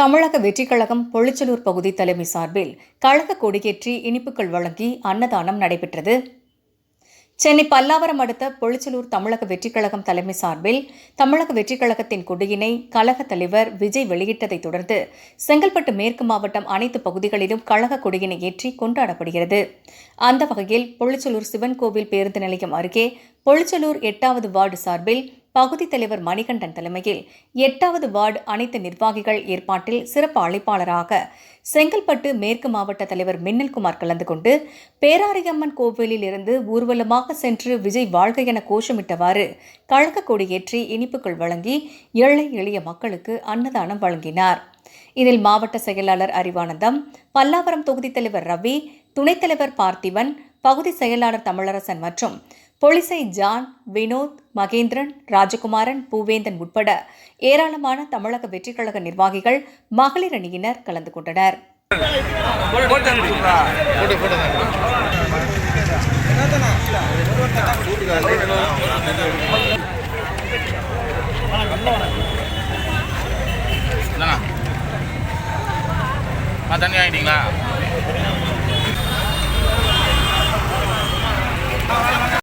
தமிழக வெற்றிக் கழகம் பொள்ளிச்சலூர் பகுதி தலைமை சார்பில் கழக கொடியேற்றி இனிப்புகள் வழங்கி அன்னதானம் நடைபெற்றது. சென்னை பல்லாவரம் அடுத்த பொள்ளிச்சலூர் தமிழக வெற்றிக் கழகம் தலைமை சார்பில் தமிழக வெற்றிக் கழகத்தின் கொடியினை கழக தலைவர் விஜய் வெளியிட்டதைத் தொடர்ந்து செங்கல்பட்டு மேற்கு மாவட்டம் அனைத்து பகுதிகளிலும் கழக கொடியினை ஏற்றி கொண்டாடப்படுகிறது. அந்த வகையில் பொள்ளிச்சலூர் சிவன் கோவில் பேருந்து நிலையம் அருகே பொள்ளிச்சலூர் எட்டாவது வார்டு சார்பில் பகுதி தலைவர் மணிகண்டன் தலைமையில் எட்டாவது வார்டு அனைத்து நிர்வாகிகள் ஏற்பாட்டில் சிறப்பு அழைப்பாளராக செங்கல்பட்டு மேற்கு மாவட்ட தலைவர் மின்னல்குமார் கலந்து கொண்டு பேராரியம்மன் கோவிலில் இருந்து ஊர்வலமாக சென்று விஜய் வாழ்க என கோஷமிட்டவாறு கழக கொடியேற்றி இனிப்புகள் வழங்கி ஏழை எளிய மக்களுக்கு அன்னதானம் வழங்கினார். இதில் மாவட்ட செயலாளர் அறிவானந்தம் பல்லாவரம் தொகுதி தலைவர் ரவி துணைத் தலைவர் பார்த்திபன் பகுதி செயலாளர் தமிழரசன் மற்றும் பொலிசை ஜான் வினோத் மகேந்திரன் ராஜகுமாரன் பூவேந்தன் உட்பட ஏராளமான தமிழக வெற்றிக் கழக நிர்வாகிகள் மகளிர் அணியினர் கலந்து கொண்டனர். தண்ணி வாங்கிட்டீங்களா